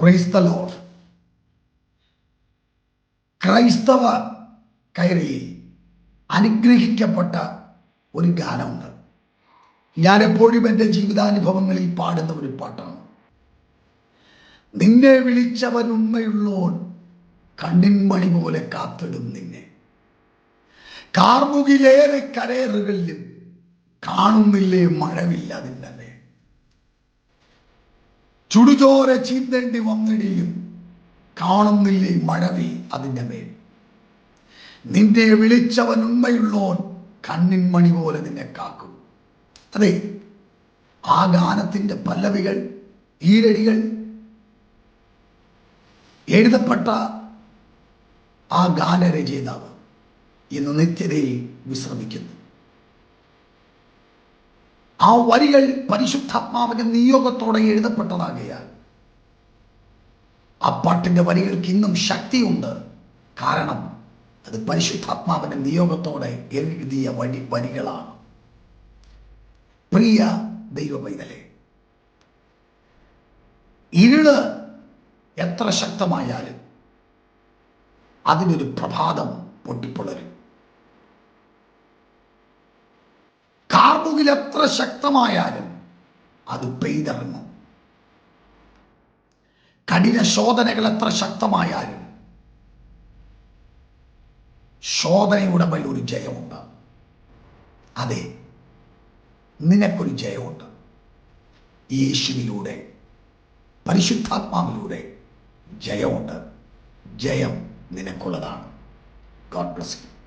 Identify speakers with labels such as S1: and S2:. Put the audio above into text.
S1: Praise the load ക്രൈസ്തവ കയറിയിൽ അനുഗ്രഹിക്കപ്പെട്ട ഒരു ഗാനമുണ്ട്. ഞാൻ എപ്പോഴും എന്റെ ജീവിതാനുഭവങ്ങളിൽ പാടുന്ന ഒരു പാട്ടാണ്. നിന്നെ വിളിച്ചവൻ ഉമ്മയുള്ളോൻ കണ്ണിൻമണി പോലെ കാത്തിടും നിന്നെ. കാർമുകിലേറെ കരേറുകളിലും കാണുന്നില്ലേ മഴവില്ല മേൽ ചുടുചോര ചീന്തേണ്ടി വന്നിടിയും കാണുന്നില്ലേ മഴവി അതിന്റെ മേൽ. നിന്നെ വിളിച്ചവൻ ഉണ്മയുള്ളോൻ കണ്ണിൻ മണി പോലെ നിന്നെ കാക്കും. അതെ ആ ഗാനത്തിന്റെ പല്ലവികൾ ഈരടികൾ എഴുതപ്പെട്ട ആ ഗാനരചയിതാവ് ഇന്ന് നിത്യതയിൽ വിശ്രമിക്കുന്നു. ആ വരികൾ പരിശുദ്ധാത്മാവിന്റെ നിയോഗത്തോടെ എഴുതപ്പെട്ടതാകയാൽ ആ പാട്ടിന്റെ വരികൾക്ക് ഇന്നും ശക്തിയുണ്ട്. കാരണം അത് പരിശുദ്ധാത്മാവിന്റെ നിയോഗത്തോടെ എഴുതിയ വഴി വരികളാണ്. പ്രിയ ദൈവ പൈതലെ ഇരുൾ എത്ര ശക്തമായാലും അതിനൊരു പ്രഭാതം പൊട്ടിപ്പൊളരും. കാർമുകിൽ എത്ര ശക്തമായാലും അത് പെയ്തിറങ്ങും. കഠിന ശോധനകൾ എത്ര ശക്തമായാലും ശോധനയുടെ മേൽ ഒരു ജയമുണ്ട്. അതെ നിനക്കൊരു ജയമുണ്ട്. യേശുവിലൂടെ പരിശുദ്ധാത്മാവിലൂടെ ജയമുണ്ട്. ജയം നിനക്കുള്ളതാണ്. God bless you